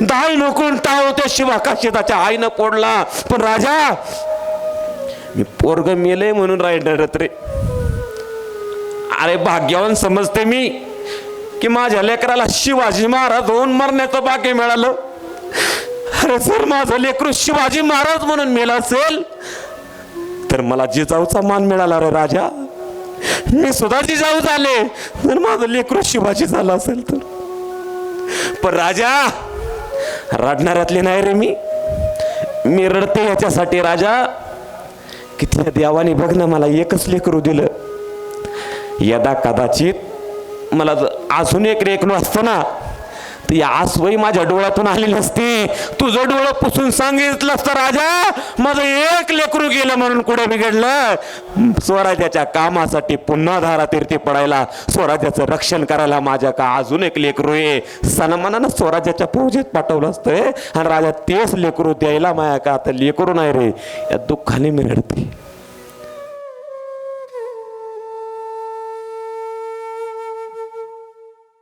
दाल नुकून टाव शिवा शिवाकाशी त्याच्या आईनं पोडला पण राजा मी पोरग मेले म्हणून राहिलं रे. अरे भाग्यवान समजते मी की माझ्या लेकराला शिवाजी महाराज होऊन मरण्याचं भाग्य मिळालं. अरे जर माझं लेकरू शिवाजी महाराज म्हणून मेला असेल तर मला जिजाऊचा मान मिळाला रे राजा. मी सुद्धा जिजाऊ झाले जर माझं लेकरू शिवाजी झालं असेल तर. पण राजा रडणाऱ्यातले नाही रे मी. मी रडते याच्यासाठी राजा. की त्या देवाने बघ ना मला एकच लेकरू दिलं. यदा कदाचित मला अजून एक रेकणू असतं ना तर या आसवई माझ्या डोळ्यातून आली नसती तुझं डोळं पुसून सांगितलं असतं राजा माझं एक लेकरू गेलं म्हणून कुठे बिघडलं? स्वराज्याच्या कामासाठी पुन्हा धारातीर्थी पडायला स्वराज्याचं रक्षण करायला माझ्या का अजून एक लेकरू आहे? सन्मानानं स्वराज्याच्या फौजेत पाठवलं असतंय आणि राजा तेच लेकरू द्यायला माया का आता लेकरू नाही रे? या दुःखाने मी रडते.